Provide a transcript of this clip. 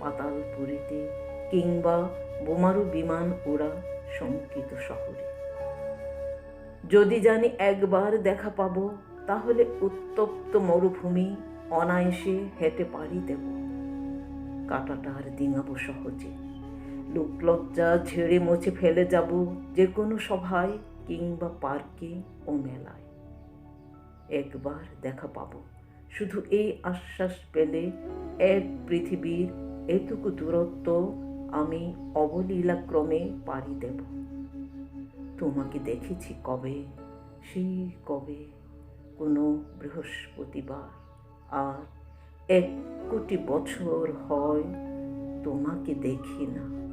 নাগরাজ্যে পাতালপুরীতে কিংবা বোমারু বিমান ওড়া শঙ্কিত শহরে। যদি জানি একবার দেখা পাবো, তাহলে উত্তপ্ত মরুভূমি অনায়াসে হেঁটে পাড়ি দেব। কাটাটার ডিঙাবো সহজে। লোকলজ্জা ঝেড়ে মুছে ফেলে যাব যে কোনো সভায় কিংবা পার্কে ও মেলায়। একবার দেখা পাবো। শুধু এই আশ্বাস পেলে এক পৃথিবীর এটুকু দূরত্ব আমি অবলীলাক্রমে পাড়ি দেব। তোমাকে দেখেছি কবে? সেই কবে? কোনো বৃহস্পতিবার। আর এক কোটি বছর হয় তোমাকে দেখি না।